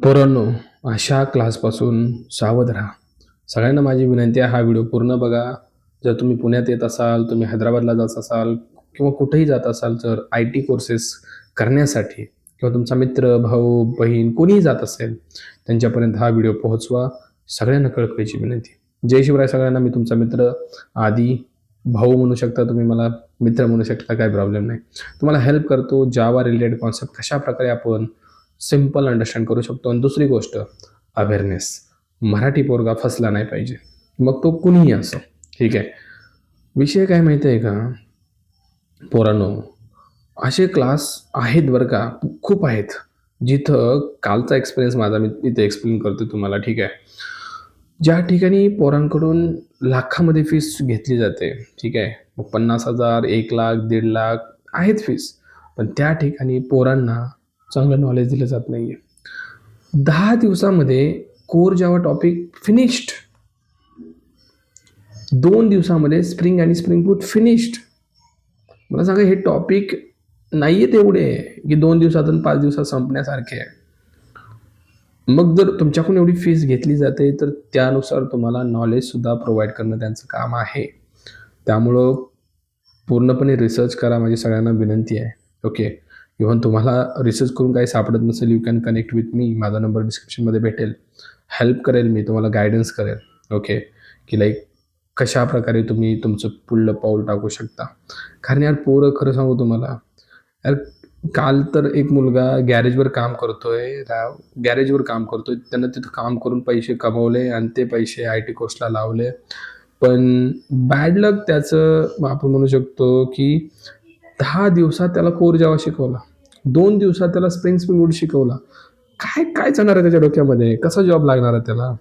पोरांनो अशा क्लासपासून सावध राहा. सगळ्यांना माझी विनंती आहे हा व्हिडिओ पूर्ण बघा. जर तुम्ही पुण्यात येत असाल तुम्ही हैदराबादला जात असाल किंवा कुठेही जात असाल तर आय टी कोर्सेस करण्यासाठी किंवा तुमचा मित्र भाऊ बहीण कोणीही जात असेल त्यांच्यापर्यंत हा व्हिडिओ पोहोचवा. सगळ्यांना कळकळीची विनंती. जय शिवराय सगळ्यांना. मी तुमचा मित्र आधी भाऊ म्हणू शकता तुम्ही मला मित्र म्हणू शकता काही प्रॉब्लेम नाही. तुम्हाला हेल्प करतो जावा रिलेटेड कॉन्सेप्ट कशाप्रकारे आपण सिंपल अंडरस्टँड करू शकतो. आणि दुसरी गोष्ट अवेअरनेस. मराठी पोरगा फसला नाही पाहिजे. मग तो कुणीही असो. ठीक आहे? विषय काय माहिती आहे का? पोरांनो असे क्लास आहेत बरं का खूप आहेत. जिथं कालचा एक्सपिरियन्स माझा मी इथे एक्सप्लेन करतो तुम्हाला. ठीक आहे? ज्या ठिकाणी पोरांकडून लाखामध्ये फीस घेतली जाते. ठीक आहे? मग पन्नास हजार एक लाख दीड लाख आहेत फीस पण त्या ठिकाणी पोरांना चांगलं नॉलेज दिलं जात नाही आहे दहा दिवसामध्ये कोर जावा टॉपिक फिनिश्ड दोन दिवसामध्ये स्प्रिंग आणि स्प्रिंग बूट फिनिश्ड मला सांगा हे टॉपिक नाही आहे एवढे की दोन दिवसातून पाच दिवसात संपण्यासारखे आहे. मग जर तुमच्याकडून एवढी फीस घेतली जाते तर त्यानुसार तुम्हाला नॉलेजसुद्धा प्रोव्हाइड करणं त्यांचं काम आहे. त्यामुळं पूर्णपणे रिसर्च करा माझी सगळ्यांना विनंती आहे. ओके इव्हन तुम्हाला रिसर्च करून काही सापडत नसेल you can connect with me माझा नंबर डिस्क्रिप्शनमध्ये भेटेल. हेल्प करेल मी तुम्हाला गायडन्स करेल. ओके की लाईक कशा प्रकारे तुम्ही तुमचं पुढलं पाऊल टाकू शकता. कारण यार पोरं खरं सांगू तुम्हाला यार काल तर एक मुलगा गॅरेजवर काम करतोय राव गॅरेजवर काम करतोय. त्यानं तिथं काम करून पैसे कमवले आणि ते पैसे आय टी कोर्सला लावले. पण बॅड लक त्याचं आपण म्हणू शकतो की दहा दिवसात त्याला कोर जावा शिकवला. दोन दिवसात त्याला स्प्रिंग स्प्रिंग वूड शिकवला. काय काय जाणार आहे त्याच्या डोक्यामध्ये? कसा जॉब लागणार आहे त्याला?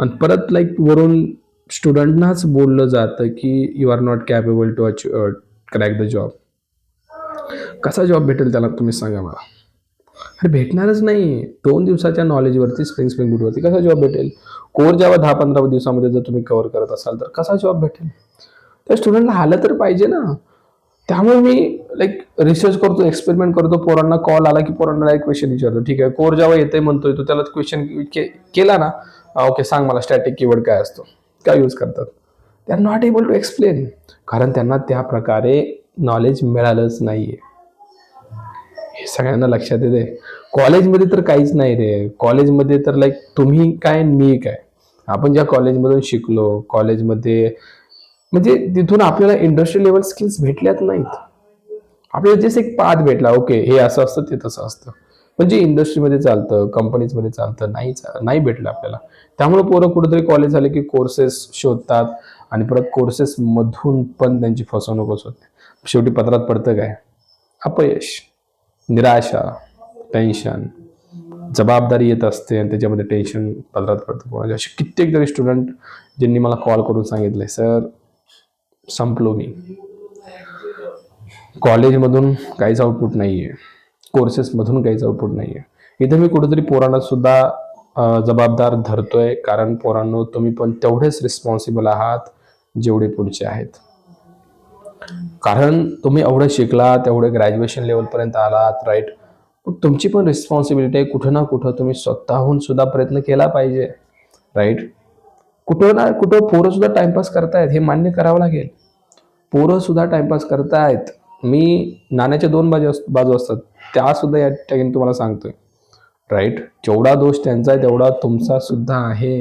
आणि परत लाईक वरून स्टुडंटनाच बोललं जातं की you are not capable to achieve crack the job कसा जॉब भेटेल त्याला तुम्ही सांगा मला. अरे भेटणारच नाही. दोन दिवसाच्या नॉलेजवरती स्प्रिंग स्प्रिंग बुटवरती कसा जॉब भेटेल? कोर जेव्हा दहा पंधरा दिवसामध्ये जर तुम्ही कव्हर करत असाल तर कसा जॉब भेटेल? त्या स्टुडंटला आलं तर पाहिजे ना. त्यामुळे मी लाईक रिसर्च करतो एक्सपेरिमेंट करतो पोरांना कॉल आला की पोरांना एक क्वेश्चन विचारतो. ठीक आहे कोर जेव्हा येते म्हणतोय तो त्याला क्वेश्चन केला ना ओके सांग मला स्टॅटिक कीवर्ड काय असतो काय यूज करतात? They are not able to explain कारण त्यांना त्या प्रकारे नॉलेज मिळालंच नाहीये. हे सगळ्यांना लक्षात येते कॉलेजमध्ये तर काहीच नाही रे. कॉलेजमध्ये तर लाईक तुम्ही काय मी काय? आपण ज्या कॉलेजमधून शिकलो कॉलेजमध्ये म्हणजे तिथून आपल्याला इंडस्ट्री लेवल स्किल्स भेटल्यात नाहीत. आपल्याला जसं एक पाथ भेटला ओके हे असं असतं ते तसं असतं. म्हणजे पण जे इंडस्ट्रीमध्ये चालतं कंपनीजमध्ये चालतं नाही नाही भेटलं आपल्याला. त्यामुळे पोरं कुठेतरी कॉलेज झाले की कोर्सेस शोधतात आणि परत कोर्सेसमधून पण त्यांची फसवणूकच होते शेवटी पत्रात पडतं काय? अपयश निराशा टेन्शन जबाबदारी येत असते आणि त्याच्यामध्ये टेन्शन पदरात पडतं. कोणाच्या असे कित्येक तरी स्टुडंट ज्यांनी मला कॉल करून सांगितले सर संपलो मी कॉलेजमधून काहीच आउटपुट नाही आहे कोर्सेसमधून काहीच आउटपुट नाही आहे इथं मी कुठेतरी पोरांना सुद्धा जबाबदार धरतोय कारण पोरांनो तुम्ही पण तेवढेच रिस्पॉन्सिबल आहात जेवढे पुढचे आहेत. कारण तुम्ही एवढं शिकला तेवढे ग्रॅज्युएशन लेवलपर्यंत आलात राईट मग तुमची पण रिस्पॉन्सिबिलिटी आहे कुठं ना कुठं तुम्ही स्वतःहून सुद्धा प्रयत्न केला पाहिजे राईट कुठं ना कुठं पोरं सुद्धा टाइमपास करतायत हे मान्य करावं लागेल. पोरं सुद्धा टाइमपास करतायत. मी नाण्याच्या दोन बाजू अस- बाजू असतात. त्या सुद्धा या ठिकाणी तुम्हाला सांगतोय. राईट जेवढा दोष त्यांचा आहे तेवढा तुमचा सुद्धा आहे.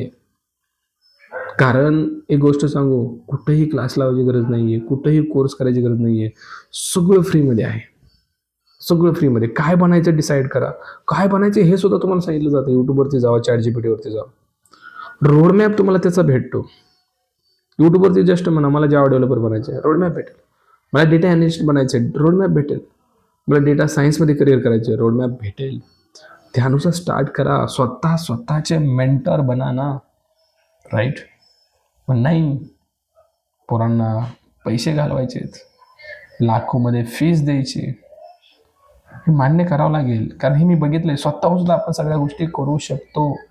कारण एक गोष्ट सांगू कुठेही क्लास लावायची गरज नाहीये कुठेही कोर्स करायची गरज नाहीये. सगळं फ्रीमध्ये आहे. सगळं फ्रीमध्ये काय बनायचं डिसाईड करा. काय बनायचं हे सुद्धा तुम्हाला सांगितलं जातं. युट्यूबवरती जावा चॅट जीपीटीवरती जावा. रोडमॅप तुम्हाला त्याचा भेटतो. युट्यूबवरती जस्ट म्हणा मला जावा डेव्हलपर बनायचं आहे रोडमॅप भेटेल. मला डेटा अनालिस्ट बनायचं आहे रोडमॅप भेटेल. मला डेटा सायन्समध्ये करिअर करायचं आहे रोडमॅप भेटेल. त्यानुसार स्टार्ट करा. स्वतः स्वतःचे मेंटर बना ना. राईट पण नाही. पोरांना पैसे घालवायचेत लाखोमध्ये फीज द्यायची हे मान्य करावं लागेल. कारण हे मी बघितलंय. स्वतःहून सुद्धा आपण सगळ्या गोष्टी करू शकतो.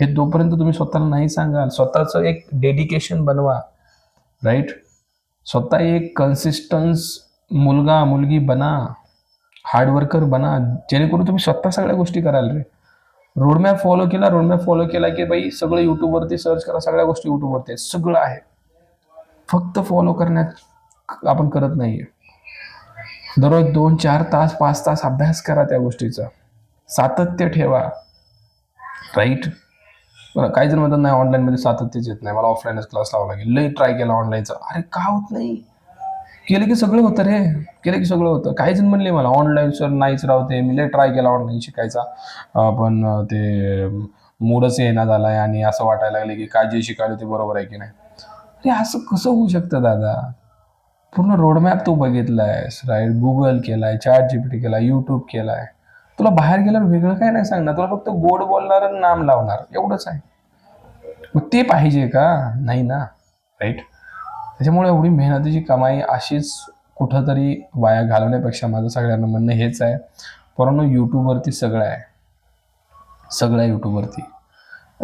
हे तोपर्यंत तुम्ही स्वतःला नाही सांगाल. स्वतःचं एक डेडिकेशन बनवा राईट स्वतः एक कन्सिस्टन्स मुलगा मुलगी बना हार्डवर्कर बना जेणेकरून तुम्ही स्वतः सगळ्या गोष्टी कराल रे. रोडमॅप फॉलो केला रोडमॅप फॉलो केला की बाई सगळं यूट्यूबवरती सर्च करा सगळ्या गोष्टी यूट्यूबवरती सगळं आहे. फक्त फॉलो करण्यात आपण करत नाहीये. दररोज दोन चार तास पाच तास अभ्यास करा त्या गोष्टीचा. सातत्य ठेवा राईट बरं काही जण म्हणतात नाही ऑनलाईनमध्ये सातत्यच येत नाही. मला ऑफलाईनच क्लास लावा लागेल. लई ट्राय केला ऑनलाईनचा अरे का होत नाही? केलं की सगळं होतं रे. केलं की सगळं होतं. काही जण म्हणले मला ऑनलाईन सर नाहीच राहते. मी लई ट्राय केला ऑनलाईन शिकायचा. पण ते मूडच येणा झाला आहे आणि असं वाटायला लागले की काय जे शिकायला ते बरोबर आहे की नाही. अरे असं कसं होऊ शकतं दादा? पूर्ण रोडमॅप तू बघितलायस राईट गुगल केलाय चॅट जीपीटी केलाय यूट्यूब केलाय. तुला बाहेर गेल्यावर वेगळं काय नाही सांगणार. तुला फक्त गोड बोलणार आणि नाम लावणार. एवढंच आहे. मग ते पाहिजे का? नाही ना. राईट त्याच्यामुळे एवढी मेहनतीची कमाई अशीच कुठंतरी वाया घालवण्यापेक्षा माझं सगळ्यांना म्हणणं हेच आहे. परंतु यूट्यूबवरती सगळं आहे. सगळं आहे यूट्यूबवरती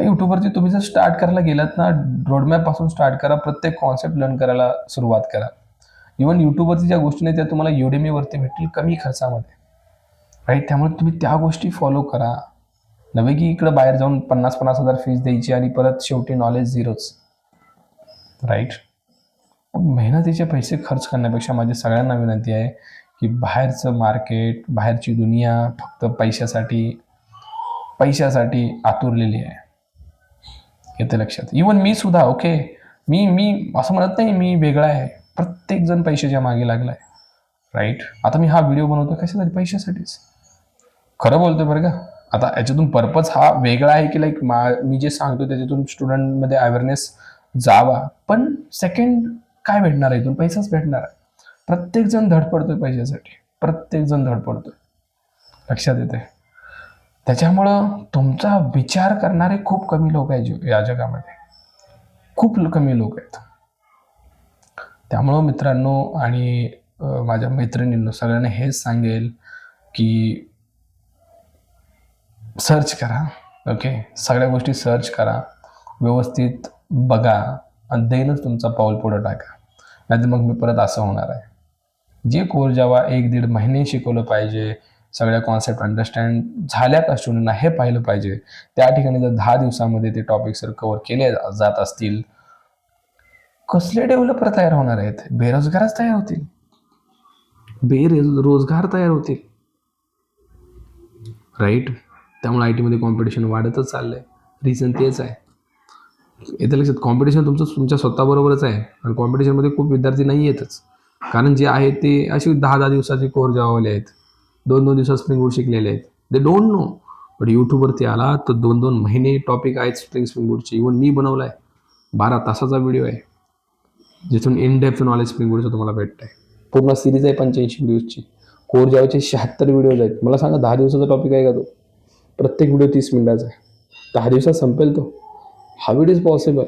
यूट्यूबवरती तुम्ही जर स्टार्ट करायला गेलात ना रोडमॅपपासून स्टार्ट करा प्रत्येक कॉन्सेप्ट लर्न करायला सुरुवात करा. इवन यूट्यूबवरती ज्या गोष्टी नाही त्या तुम्हाला युडेमीवरती भेटतील कमी खर्चामध्ये. राईट त्यामुळे तुम्ही त्या गोष्टी फॉलो करा. नव्हे की इकडं बाहेर जाऊन पन्नास पन्नास हजार फीज द्यायची आणि परत शेवटी नॉलेज झिरोच राईट मेहनतीचे पैसे खर्च करण्यापेक्षा माझी सगळ्यांना विनंती आहे की बाहेरचं मार्केट बाहेरची दुनिया फक्त पैशासाठी पैशासाठी आतुरलेली आहे. येते लक्षात. इवन मी सुद्धा ओके मी मी असं म्हणत नाही मी वेगळा आहे. प्रत्येक जण पैशाच्या मागे लागला आहे राईट आता मी हा व्हिडिओ बनवतो कशासाठी? पैशासाठीच. खरं बोलतोय बरं का? आता याच्यातून पर्पज हा वेगळा आहे की लाईक मा मी जे सांगतो त्याच्यातून स्टुडंटमध्ये अवेअरनेस जावा. पण सेकंड काय भेटणार आहे इथून? पैसाच भेटणार आहे. प्रत्येक जण धडपडतोय पैशासाठी. प्रत्येक जण धडपडतोय लक्षात येते त्याच्यामुळं तुमचा विचार करणारे खूप कमी लोक आहेत या जगामध्ये. खूप कमी लोक आहेत. त्यामुळं मित्रांनो आणि माझ्या मैत्रिणींनो सगळ्यांना हेच सांगेल की सर्च करा. ओके सगळ्या गोष्टी सर्च करा. व्यवस्थित बघा. आणि देणच तुमचा पाऊल पुढं टाका. नाहीतर मग मी परत असं होणार आहे. जे कोर जेव्हा एक दीड महिने शिकवलं पाहिजे सगळ्या कॉन्सेप्ट अंडरस्टँड झाल्या का स्टुडंटना हे पाहिलं पाहिजे त्या ठिकाणी जर दहा दिवसामध्ये ते टॉपिक सर कव्हर केले जात असतील कसले डेव्हलपर तयार होणार आहेत? बेरोजगारच तयार होतील. बेरोजगार तयार होतील. राईट त्यामुळे आय टीमध्ये कॉम्पिटिशन वाढतच चाललं आहे रिझन तेच आहे. येतं लक्षात कॉम्पिटिशन तुमचं तुमच्या स्वतःबरोबरच आहे. आणि कॉम्पिटिशनमध्ये खूप विद्यार्थी नाही येतच. कारण जे आहेत ते असे दहा दहा दिवसाचे कोर जावले आहेत. दोन दोन दिवसात स्प्रिंग बोर्ड शिकलेले आहेत. दे डोंट नो बट यूट्यूबवरती आला तर दोन दोन महिने टॉपिक आहेत स्प्रिंग स्प्रिंग बोर्डचे इवन मी बनवला आहे बारा तासाचा व्हिडिओ आहे. जिथून इन डेप्थ नॉलेज स्प्रिंग बोर्डचं तुम्हाला भेटतं आहे पूर्ण सिरीज आहे पंच्याऐंशी व्ह्यूजची कोर जावाचे शहात्तर व्हिडिओज आहेत. मला सांगा दहा दिवसाचा टॉपिक आहे का तो? प्रत्येक व्हिडिओ तीस मिनिटाचा आहे. दहा दिवसात संपेल तो. How it is possible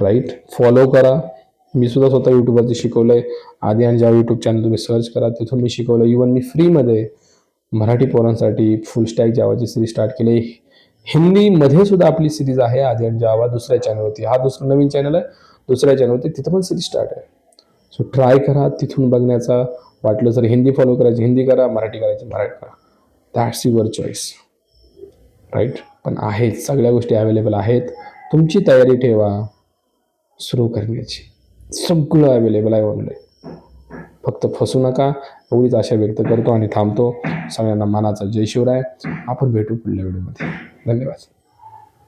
right follow करा. मी सुद्धा स्वतः यूट्यूबवरती शिकवलं आहे आधी आणि ज्या यूट्यूब चॅनल तुम्ही सर्च करा तिथून मी शिकवलं इवन मी फ्रीमध्ये मराठी पोरांसाठी फुल स्टॅक जावाची सिरीज स्टार्ट केली. हिंदीमध्ये सुद्धा आपली सिरीज आहे आधी आणि जावा दुसऱ्या चॅनलवरती हा दुसरा नवीन चॅनल आहे दुसऱ्या चॅनलवरती तिथं पण सिरीज स्टार्ट आहे. सो ट्राय करा. तिथून बघण्याचा वाटलं जर हिंदी फॉलो करायची. हिंदी करा मराठी करायची. मराठी करा. दॅट्स युअर चॉईस राईट पण आहेत सगळ्या गोष्टी अवेलेबल आहेत. तुमची तयारी ठेवा. सुरू करण्याची. सगळं अवेलेबल आहे ऑनलाईन फक्त फसू नका. एवढीच आशा व्यक्त करतो आणि थांबतो. सगळ्यांना मानाचा जय शिवराय. आपण भेटू पुढल्या व्हिडिओमध्ये धन्यवाद.